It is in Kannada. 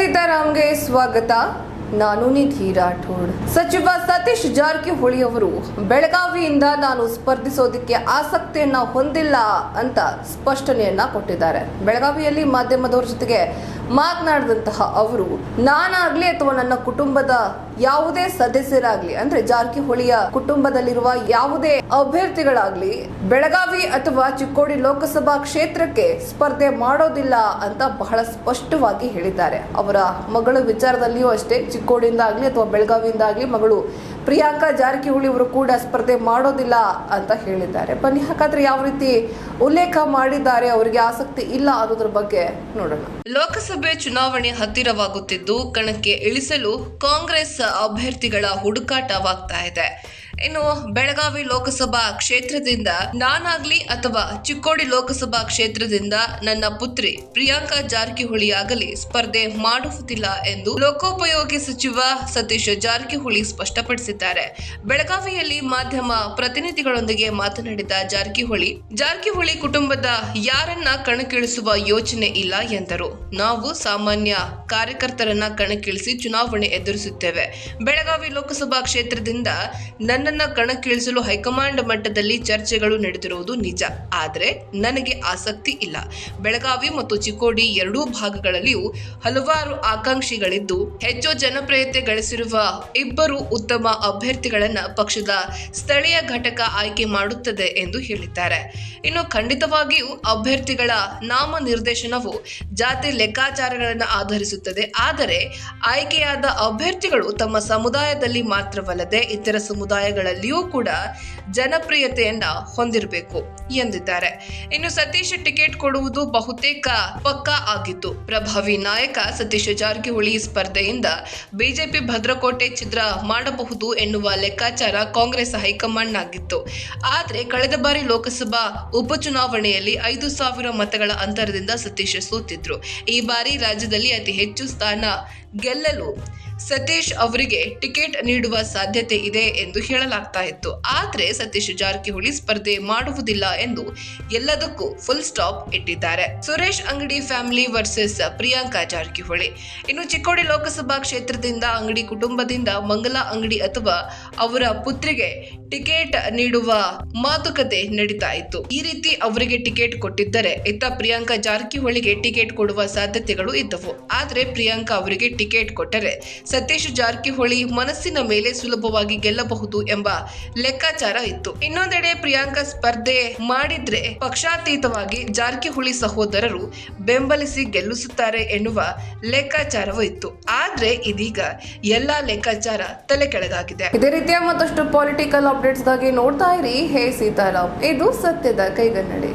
ಸೀತಾರಾಮ್ಗೆ ಸ್ವಾಗತ. ನಾನು ನಿಧಿ ರಾಠೋಡ್. ಸಚಿವ ಸತೀಶ್ ಜಾರಕಿಹೊಳಿ ಅವರು, ಬೆಳಗಾವಿಯಿಂದ ನಾನು ಸ್ಪರ್ಧಿಸೋದಕ್ಕೆ ಆಸಕ್ತಿಯನ್ನ ಹೊಂದಿಲ್ಲ ಅಂತ ಸ್ಪಷ್ಟನೆಯನ್ನ ಕೊಟ್ಟಿದ್ದಾರೆ. ಬೆಳಗಾವಿಯಲ್ಲಿ ಮಾಧ್ಯಮದವರ ಜೊತೆಗೆ ಮಾತನಾಡಿದಂತಹ ಅವರು, ನಾನಾಗ್ಲಿ ಅಥವಾ ನನ್ನ ಕುಟುಂಬದ ಯಾವುದೇ ಸದಸ್ಯರಾಗ್ಲಿ, ಅಂದ್ರೆ ಜಾರಕಿಹೊಳಿಯ ಕುಟುಂಬದಲ್ಲಿರುವ ಯಾವುದೇ ಅಭ್ಯರ್ಥಿಗಳಾಗ್ಲಿ, ಬೆಳಗಾವಿ ಅಥವಾ ಚಿಕ್ಕೋಡಿ ಲೋಕಸಭಾ ಕ್ಷೇತ್ರಕ್ಕೆ ಸ್ಪರ್ಧೆ ಮಾಡೋದಿಲ್ಲ ಅಂತ ಬಹಳ ಸ್ಪಷ್ಟವಾಗಿ ಹೇಳಿದ್ದಾರೆ. ಅವರ ಮಗಳ ವಿಚಾರದಲ್ಲಿಯೂ ಅಷ್ಟೇ ಚಿಕ್ಕೋಡಿಯಿಂದ ಆಗ್ಲಿ ಅಥವಾ ಬೆಳಗಾವಿಯಿಂದ ಆಗ್ಲಿ ಮಗಳು ಪ್ರಿಯಾಂಕಾ ಜಾರಕಿಹೊಳಿ ಅವರು ಕೂಡ ಸ್ಪರ್ಧೆ ಮಾಡೋದಿಲ್ಲ ಅಂತ ಹೇಳಿದ್ದಾರೆ. ಬನ್ನಿ, ಹಾಗಾದ್ರೆ ಯಾವ ರೀತಿ ಉಲ್ಲೇಖ ಮಾಡಿದ್ದಾರೆ, ಅವರಿಗೆ ಆಸಕ್ತಿ ಇಲ್ಲ ಅನ್ನೋದ್ರ ಬಗ್ಗೆ ನೋಡೋಣ. ಲೋಕಸಭೆ ಚುನಾವಣೆ ಹತ್ತಿರವಾಗುತ್ತಿದ್ದು, ಕಣಕ್ಕೆ ಇಳಿಸಲು ಕಾಂಗ್ರೆಸ್ ಅಭ್ಯರ್ಥಿಗಳ ಹುಡುಕಾಟವಾಗ್ತಾ ಇದೆ. ಇನ್ನು ಬೆಳಗಾವಿ ಲೋಕಸಭಾ ಕ್ಷೇತ್ರದಿಂದ ನಾನಾಗ್ಲಿ ಅಥವಾ ಚಿಕ್ಕೋಡಿ ಲೋಕಸಭಾ ಕ್ಷೇತ್ರದಿಂದ ನನ್ನ ಪುತ್ರಿ ಪ್ರಿಯಾಂಕಾ ಜಾರಕಿಹೊಳಿ ಆಗಲಿ ಸ್ಪರ್ಧೆ ಮಾಡುವುದಿಲ್ಲ ಎಂದು ಲೋಕೋಪಯೋಗಿ ಸಚಿವ ಸತೀಶ್ ಜಾರಕಿಹೊಳಿ ಸ್ಪಷ್ಟಪಡಿಸಿದ್ದಾರೆ. ಬೆಳಗಾವಿಯಲ್ಲಿ ಮಾಧ್ಯಮ ಪ್ರತಿನಿಧಿಗಳೊಂದಿಗೆ ಮಾತನಾಡಿದ ಜಾರಕಿಹೊಳಿ ಜಾರಕಿಹೊಳಿ ಕುಟುಂಬದ ಯಾರನ್ನ ಕಣಕ್ಕಿಳಿಸುವ ಯೋಚನೆ ಇಲ್ಲ ಎಂದರು. ನಾವು ಸಾಮಾನ್ಯ ಕಾರ್ಯಕರ್ತರನ್ನ ಕಣಕ್ಕಿಳಿಸಿ ಚುನಾವಣೆ ಎದುರಿಸುತ್ತೇವೆ. ಬೆಳಗಾವಿ ಲೋಕಸಭಾ ಕ್ಷೇತ್ರದಿಂದ ನನ್ನನ್ನ ಕಣಕ್ಕಿಳಿಸಲು ಹೈಕಮಾಂಡ್ ಮಟ್ಟದಲ್ಲಿ ಚರ್ಚೆಗಳು ನಡೆದಿರುವುದು ನಿಜ. ಆದರೆ ನನಗೆ ಆಸಕ್ತಿ ಇಲ್ಲ. ಬೆಳಗಾವಿ ಮತ್ತು ಚಿಕ್ಕೋಡಿ ಎರಡೂ ಭಾಗಗಳಲ್ಲಿಯೂ ಹಲವಾರು ಆಕಾಂಕ್ಷಿಗಳಿದ್ದು, ಹೆಚ್ಚು ಜನಪ್ರಿಯತೆ ಗಳಿಸಿರುವ ಇಬ್ಬರು ಉತ್ತಮ ಅಭ್ಯರ್ಥಿಗಳನ್ನ ಪಕ್ಷದ ಸ್ಥಳೀಯ ಘಟಕ ಆಯ್ಕೆ ಮಾಡುತ್ತದೆ ಎಂದು ಹೇಳಿದ್ದಾರೆ. ಇನ್ನು ಖಂಡಿತವಾಗಿಯೂ ಅಭ್ಯರ್ಥಿಗಳ ನಾಮ ನಿರ್ದೇಶನವು ಜಾತಿ ಲೆಕ್ಕಾಚಾರಗಳನ್ನು ಆಧರಿಸುತ್ತದೆ. ಆದರೆ ಆಯ್ಕೆಯಾದ ಅಭ್ಯರ್ಥಿಗಳು ತಮ್ಮ ಸಮುದಾಯದಲ್ಲಿ ಮಾತ್ರವಲ್ಲದೆ ಇತರ ಸಮುದಾಯಗಳಲ್ಲಿಯೂ ಕೂಡ ಜನಪ್ರಿಯತೆಯನ್ನ ಹೊಂದಿರಬೇಕು ಎಂದಿದ್ದಾರೆ. ಇನ್ನು ಸತೀಶ್ ಟಿಕೆಟ್ ಕೊಡುವುದು ಬಹುತೇಕ ಪಕ್ಕಾ ಆಗಿತ್ತು. ಪ್ರಭಾವಿ ನಾಯಕ ಸತೀಶ್ ಜಾರಕಿಹೊಳಿ ಸ್ಪರ್ಧೆಯಿಂದ ಬಿಜೆಪಿ ಭದ್ರಕೋಟೆ ಚಿತ್ರ ಮಾಡಬಹುದು ಎನ್ನುವ ಲೆಕ್ಕಾಚಾರ ಕಾಂಗ್ರೆಸ್ ಹೈಕಮಾಂಡ್ ಆಗಿತ್ತು ಆದರೆ ಕಳೆದ ಬಾರಿ ಲೋಕಸಭಾ ಉಪಚುನಾವಣೆಯಲ್ಲಿ ಐದು ಸಾವಿರ ಮತಗಳ ಅಂತರದಿಂದ ಸತೀಶ್ ಸೋತಿದ್ರು. ಈ ಬಾರಿ ರಾಜ್ಯದಲ್ಲಿ ಅತಿ ಹೆಚ್ಚು ಸ್ಥಾನ ಗೆಲ್ಲಲು ಸತೀಶ್ ಅವರಿಗೆ ಟಿಕೆಟ್ ನೀಡುವ ಸಾಧ್ಯತೆ ಇದೆ ಎಂದು ಹೇಳಲಾಗ್ತಾ ಇತ್ತು. ಆದರೆ ಸತೀಶ್ ಜಾರಕಿಹೊಳಿ ಸ್ಪರ್ಧೆ ಮಾಡುವುದಿಲ್ಲ ಎಂದು ಎಲ್ಲದಕ್ಕೂ ಫುಲ್ ಸ್ಟಾಪ್ ಇಟ್ಟಿದ್ದಾರೆ. Suresh Angadi family versus Priyanka Jarkiholi. ಇನ್ನು ಚಿಕ್ಕೋಡಿ ಲೋಕಸಭಾ ಕ್ಷೇತ್ರದಿಂದ ಅಂಗಡಿ ಕುಟುಂಬದಿಂದ ಮಂಗಲಾ ಅಂಗಡಿ ಅಥವಾ ಅವರ ಪುತ್ರಿಗೆ ಟಿಕೆಟ್ ನೀಡುವ ಮಾತುಕತೆ ನಡೀತಾ ಇತ್ತು. ಈ ರೀತಿ ಅವರಿಗೆ ಟಿಕೆಟ್ ಕೊಟ್ಟಿದ್ದರೆ ಇತ್ತ ಪ್ರಿಯಾಂಕಾ ಜಾರಕಿಹೊಳಿಗೆ ಟಿಕೆಟ್ ಕೊಡುವ ಸಾಧ್ಯತೆಗಳು ಇದ್ದವು. ಆದರೆ ಪ್ರಿಯಾಂಕಾ ಅವರಿಗೆ ಟಿಕೆಟ್ ಕೊಟ್ಟರೆ ಸತೀಶ್ ಜಾರಕಿಹೊಳಿ ಮನಸ್ಸಿನ ಮೇಲೆ ಸುಲಭವಾಗಿ ಗೆಲ್ಲಬಹುದು ಎಂಬ ಲೆಕ್ಕಾಚಾರ ಇತ್ತು. ಇನ್ನೊಂದೆಡೆ ಪ್ರಿಯಾಂಕಾ ಸ್ಪರ್ಧೆ ಮಾಡಿದ್ರೆ ಪಕ್ಷಾತೀತವಾಗಿ ಜಾರಕಿಹೊಳಿ ಸಹೋದರರು ಬೆಂಬಲಿಸಿ ಗೆಲ್ಲಿಸುತ್ತಾರೆ ಎನ್ನುವ ಲೆಕ್ಕಾಚಾರವೂ ಇತ್ತು. ಆದ್ರೆ ಇದೀಗ ಎಲ್ಲಾ ಲೆಕ್ಕಾಚಾರ ತಲೆ ಕೆಳಗಾಗಿದೆ ಇದೇ ರೀತಿಯ ಮತ್ತಷ್ಟು ಪೊಲಿಟಿಕಲ್ ಅಪ್ಡೇಟ್ಸ್ಗಾಗಿ ನೋಡ್ತಾ ಇರಿ. ಹೇ ಸೀತಾರಾಮ್, ಇದು ಸತ್ಯದ ಕೈಗನ್ನಡಿ.